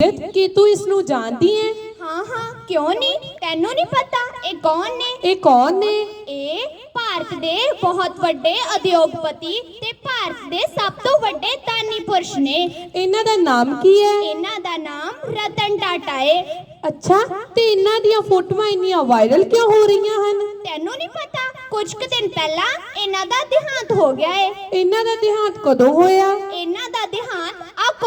ਕੀ ਤੂੰ ਇਸ ਨੂੰ ਜਾਣਦੀ ਹੈ ਹਾਂ ਹਾਂ ਕਿਉਂ ਨਹੀਂ ਤੈਨੂੰ ਨਹੀਂ ਪਤਾ? ਇਹ ਕੌਣ ਨੇ? ਇਹ ਕੌਣ ਨੇ? ਇਹ ਭਾਰਤ ਦੇ ਬਹੁਤ ਵੱਡੇ ਉਦਯੋਗਪਤੀ ਤੇ ਭਾਰਤ ਦੇ ਸਭ ਤੋਂ ਵੱਡੇ ਦਾਨੀ ਪੁਰਸ਼ ਨੇ। ਇਹਨਾਂ ਦਾ ਨਾਮ ਕੀ ਹੈ ਇਹਨਾਂ ਦਾ ਨਾਮ ਰਤਨ ਟਾਟਾ ਹੈ ਅੱਛਾ ਤੇ ਇਹਨਾਂ ਦੀਆਂ ਫੋਟੋਆਂ ਇੰਨੀਆਂ ਵਾਇਰਲ ਕਿਉਂ ਹੋ ਰਹੀਆਂ ਹਨ? ਤੈਨੂੰ ਨਹੀਂ ਪਤਾ? ਕੁਝ ਕੁ ਦਿਨ ਪਹਿਲਾਂ ਇਹਨਾਂ ਦਾ ਦੇਹਾਂਤ ਹੋ ਗਿਆ ਹੈ ਇਹਨਾਂ ਦਾ ਦੇਹਾਂਤ ਕਦੋਂ ਹੋਇਆ?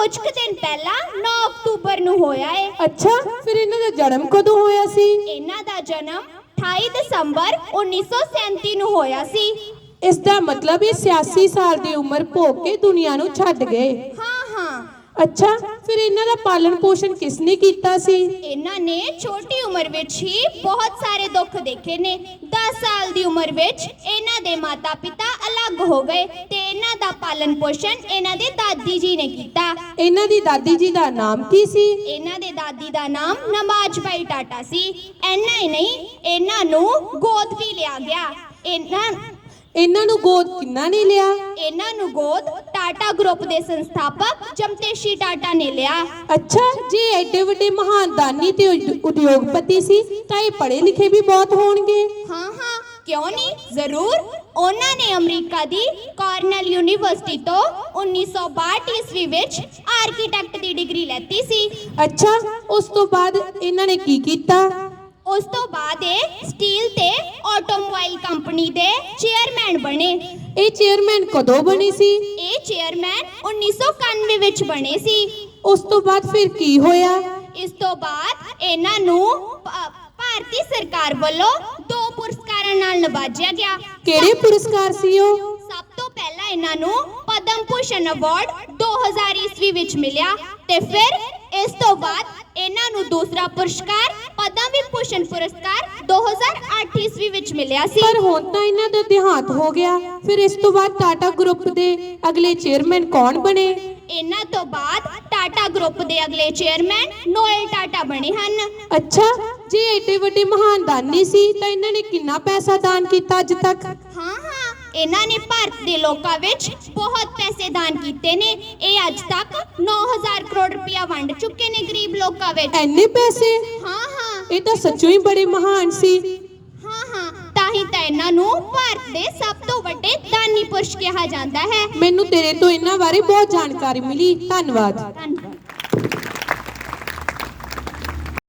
ਕੁਝ ਕੁ ਦਿਨ ਪਹਿਲਾਂ 9 ਅਕਤੂਬਰ ਨੂੰ ਹੋਇਆ ਹੈ ਅੱਛਾ ਫਿਰ ਇਹਨਾਂ ਦਾ ਜਨਮ ਕਦੋਂ ਹੋਇਆ ਸੀ? ਇਹਨਾਂ ਦਾ ਜਨਮ 28 ਦਸੰਬਰ 1937 ਨੂੰ ਹੋਇਆ ਸੀ। ਇਸ ਦਾ ਮਤਲਬ ਇਹ 86 ਸਾਲ ਦੀ ਉਮਰ ਭੋਗ ਕੇ ਦੁਨੀਆ ਨੂੰ ਛੱਡ ਗਏ। ਹਾਂ ਹਾਂ। ਅੱਛਾ ਫਿਰ ਇਹਨਾਂ ਦਾ ਪਾਲਣ ਪੋਸ਼ਣ ਕਿਸ ਨੇ ਕੀਤਾ ਸੀ? ਇਹਨਾਂ ਨੇ ਛੋਟੀ ਉਮਰ ਵਿੱਚ ਹੀ ਬਹੁਤ ਸਾਰੇ ਦੁੱਖ ਦੇਖੇ ਨੇ। 10 ਸਾਲ ਦੀ ਉਮਰ ਵਿੱਚ ਇਹਨਾਂ ਦੇ ਮਾਤਾ-ਪਿਤਾ ਅਲੱਗ ਹੋ ਗਏ ਤੇ ਇਹਨਾਂ ਦਾ ਪਾਲਣ ਪੋਸ਼ਣ ਇਹਨਾਂ ਦੇ ਦਾਦੀ ਜੀ ਨੇ ਕੀਤਾ। ਇਹਨਾਂ ਦੀ ਦਾਦੀ ਜੀ ਦਾ ਨਾਮ ਕੀ ਸੀ? ਇਹਨਾਂ ਦੇ ਦਾਦੀ ਦਾ ਨਾਮ ਨਮਾਜ਼ਬਾਈ ਟਾਟਾ ਸੀ। ਇੰਨਾ ਹੀ ਨਹੀਂ ਇਹਨਾਂ ਨੂੰ ਗੋਦ ਵੀ ਲਿਆ ਗਿਆ। ਇਹਨਾਂ ਇਹਨਾਂ ਨੂੰ ਗੋਦ ਕਿੰਨਾ ਨੇ ਲਿਆ? ਇਹਨਾਂ ਨੂੰ ਗੋਦ ਟਾਟਾ ਗਰੁੱਪ ਦੇ ਸੰਸਥਾਪਕ ਜਮਤੇਸ਼ੀ ਟਾਟਾ ਨੇ ਲਿਆ। ਅੱਛਾ ਜੇ ਐਡੇ ਵੱਡੇ ਮਹਾਨ ਦਾਨੀ ਤੇ ਉਦ- ਉਦਯੋਗਪਤੀ ਸੀ ਤਾਂ ਇਹ ਪੜ੍ਹੇ ਲਿਖੇ ਵੀ ਬਹੁਤ ਹੋਣਗੇ। ਹਾਂ ਹਾਂ ਕਿਉਂ ਨਹੀਂ ਜ਼ਰੂਰ। ਉਹਨਾਂ ਨੇ ਅਮਰੀਕਾ ਦੀ ਕਾਰਨਲ ਯੂਨੀਵਰਸਿਟੀ ਤੋਂ 1962 ਈਸਵੀ ਵਿੱਚ ਆਰਕੀਟੈਕਟ ਦੀ ਡਿਗਰੀ ਲੈਤੀ ਸੀ। ਅੱਛਾ ਉਸ ਤੋਂ ਬਾਅਦ ਇਹਨਾਂ ਨੇ ਕੀ ਕੀਤਾ? ਉਸ ਤੋਂ ਬਾਅਦ ਇਹ ਸਟੀਲ ਤੇ ਆਟੋਮੋਬਾਈਲ ਕੰਪਨੀ ਦੇ ਚੇਅਰਮੈਨ ਬਣੇ। ਇਹ ਚੇਅਰਮੈਨ ਕਦੋਂ ਬਣੇ ਸੀ? ਇਹ ਚੇਅਰਮੈਨ 1991 ਵਿੱਚ ਬਣੇ ਸੀ। ਉਸ ਤੋਂ ਬਾਅਦ ਫਿਰ ਕੀ ਹੋਇਆ? ਇਸ ਤੋਂ ਬਾਅਦ ਇਹਨਾਂ ਨੂੰ ਭਾਰਤੀ ਸਰਕਾਰ ਵੱਲੋਂ ਪੁਰਸਕਾਰਾਂ ਨਾਲ ਨਵਾਜਿਆ ਗਿਆ। ਕਿਹੜੇ ਪੁਰਸਕਾਰ ਸੀ ਉਹ? ਸਭ ਤੋਂ ਪਹਿਲਾਂ ਇਹਨਾਂ ਨੂੰ ਪਦਮ ਭੂਸ਼ਣ ਅਵਾਰਡ 2000 ਈਸਵੀ ਵਿੱਚ ਮਿਲਿਆ ਤੇ ਫਿਰ ਇਸ ਤੋਂ ਬਾਅਦ ਇਹਨਾਂ ਨੂੰ ਦੂਸਰਾ ਪੁਰਸਕਾਰ ਪਦਮ ਵਿਭੂਸ਼ਣ ਪੁਰਸਕਾਰ 2008 ਈਸਵੀ ਵਿੱਚ ਮਿਲਿਆ ਸੀ। ਪਰ ਹੁਣ ਤਾਂ ਇਹਨਾਂ ਦਾ ਦੇਹਾਂਤ ਹੋ ਗਿਆ। ਫਿਰ ਇਸ ਤੋਂ ਬਾਅਦ ਟਾਟਾ ਗਰੁੱਪ ਦੇ ਅਗਲੇ ਚੇਅਰਮੈਨ ਕੌਣ ਬਣੇ? ਇਹਨਾਂ ਤੋਂ ਬਾਅਦ ਟਾਟਾ ਗਰੁੱਪ ਦੇ ਅਗਲੇ ਚੇਅਰਮੈਨ ਨੋਇਲ ਟਾਟਾ ਬਣੇ ਹਨ। ਅੱਛਾ ਜੇ ਏਡੇ ਵੱਡੇ ਮਹਾਨ ਦਾਨੀ ਸੀ ਤਾਂ ਇਹਨਾਂ ਨੇ ਕਿੰਨਾ ਪੈਸਾ ਦਾਨ ਕੀਤਾ ਅੱਜ ਤੱਕ? ਹਾਂ ਹਾਂ ਇਹਨਾਂ ਨੇ ਭਾਰਤ ਦੇ ਲੋਕਾਂ ਵਿੱਚ ਬਹੁਤ ਪੈਸੇ ਦਾਨ ਕੀਤੇ ਨੇ। ਇਹ ਅੱਜ ਤੱਕ 9000 ਕਰੋੜ ਰੁਪਇਆ ਵੰਡ ਚੁੱਕੇ ਨੇ ਗਰੀਬ ਲੋਕਾਂ ਵਿੱਚ। ਐਨੇ ਪੈਸੇ? ਹਾਂ ਹਾਂ। ਇਹ ਤਾਂ ਸੱਚੋਂ ਹੀ ਬੜੇ ਮਹਾਨ ਸੀ। ਹਾਂ ਹਾਂ ਤਾਂ ਹੀ ਤਾਂ ਇਹਨਾਂ ਨੂੰ ਭਾਰਤ ਦੇ ਸਭ ਤੋਂ ਵੱਡੇ ਦਾਨੀ ਪੁਰਸ਼ ਕਿਹਾ ਜਾਂਦਾ ਹੈ। ਮੈਨੂੰ ਤੇਰੇ ਤੋਂ ਇਹਨਾਂ ਬਾਰੇ ਬਹੁਤ ਜਾਣਕਾਰੀ ਮਿਲੀ। ਧੰਨਵਾਦ। ਧੰਨਵਾਦ।